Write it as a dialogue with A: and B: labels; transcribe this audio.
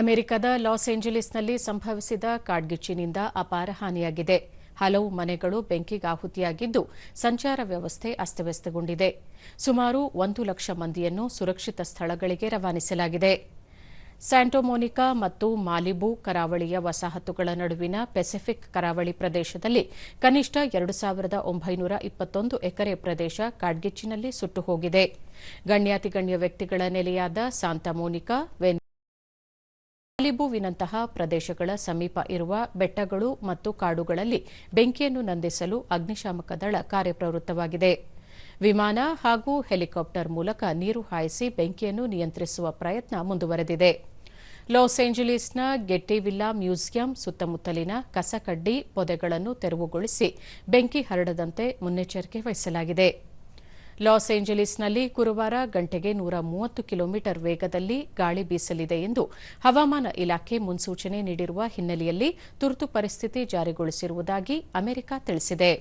A: ಅಮೆರಿಕದ ಲಾಸ್ ಏಂಜಲೀಸ್ನಲ್ಲಿ ಸಂಭವಿಸಿದ ಕಾಡ್ಗಿಚ್ಚಿನಿಂದ ಅಪಾರ ಹಾನಿಯಾಗಿದೆ. ಹಲವು ಮನೆಗಳು ಬೆಂಕಿಗಾಹುತಿಯಾಗಿದ್ದು ಸಂಚಾರ ವ್ಯವಸ್ಥೆ ಅಸ್ತವ್ಯಸ್ತಗೊಂಡಿದೆ. ಸುಮಾರು ಒಂದು ಲಕ್ಷ ಮಂದಿಯನ್ನು ಸುರಕ್ಷಿತ ಸ್ಥಳಗಳಿಗೆ ರವಾನಿಸಲಾಗಿದೆ. ಸ್ಯಾಂಟೋಮೋನಿಕಾ ಮತ್ತು ಮಾಲಿಬು ಕರಾವಳಿಯ ವಸಾಹತುಗಳ ನಡುವಿನ ಪೆಸಿಫಿಕ್ ಕರಾವಳಿ ಪ್ರದೇಶದಲ್ಲಿ ಕನಿಷ್ಠ ಎರಡು ಸಾವಿರದ ಒಂಬೈನೂರ ಇಪ್ಪತ್ತೊಂದು ಎಕರೆ ಪ್ರದೇಶ ಕಾಡ್ಗಿಚ್ಚಿನಲ್ಲಿ ಸುಟ್ಟು ಹೋಗಿದೆ. ಗಣ್ಯಾತಿಗಣ್ಯ ವ್ಯಕ್ತಿಗಳ ನೆಲೆಯಾದ ಸಾಂತಾಮೋನಿಕಾ ವೆನ್ ಮಾಲಿಬುವಿನಂತಹ ಪ್ರದೇಶಗಳ ಸಮೀಪ ಇರುವ ಬೆಟ್ಟಗಳು ಮತ್ತು ಕಾಡುಗಳಲ್ಲಿ ಬೆಂಕಿಯನ್ನು ನಂದಿಸಲು ಅಗ್ನಿಶಾಮಕ ದಳ ಕಾರ್ಯಪ್ರವೃತ್ತವಾಗಿದೆ. ವಿಮಾನ ಹಾಗೂ ಹೆಲಿಕಾಪ್ಟರ್ ಮೂಲಕ ನೀರು ಹಾಯಿಸಿ ಬೆಂಕಿಯನ್ನು ನಿಯಂತ್ರಿಸುವ ಪ್ರಯತ್ನ ಮುಂದುವರೆದಿದೆ. ಲಾಸ್ ಏಂಜಲೀಸ್ನ ಗೆಟ್ಟಿವಿಲ್ಲಾ ಮ್ಯೂಸಿಯಂ ಸುತ್ತಮುತ್ತಲಿನ ಕಸಕಡ್ಡಿ ಪೊದೆಗಳನ್ನು ತೆರವುಗೊಳಿಸಿ ಬೆಂಕಿ ಹರಡದಂತೆ ಮುನ್ನೆಚ್ಚರಿಕೆ ವಹಿಸಲಾಗಿದೆ. ಲಾಸ್ ಏಂಜಲೀಸ್ನಲ್ಲಿ ಗುರುವಾರ ಗಂಟೆಗೆ ನೂರ ಮೂವತ್ತು ಕಿಲೋಮೀಟರ್ ವೇಗದಲ್ಲಿ ಗಾಳಿ ಬೀಸಲಿದೆ ಎಂದು ಹವಾಮಾನ ಇಲಾಖೆ ಮುನ್ಸೂಚನೆ ನೀಡಿರುವ ಹಿನ್ನೆಲೆಯಲ್ಲಿ ತುರ್ತು ಪರಿಸ್ಥಿತಿ ಜಾರಿಗೊಳಿಸಿರುವುದಾಗಿ ಅಮೆರಿಕ ತಿಳಿಸಿದೆ.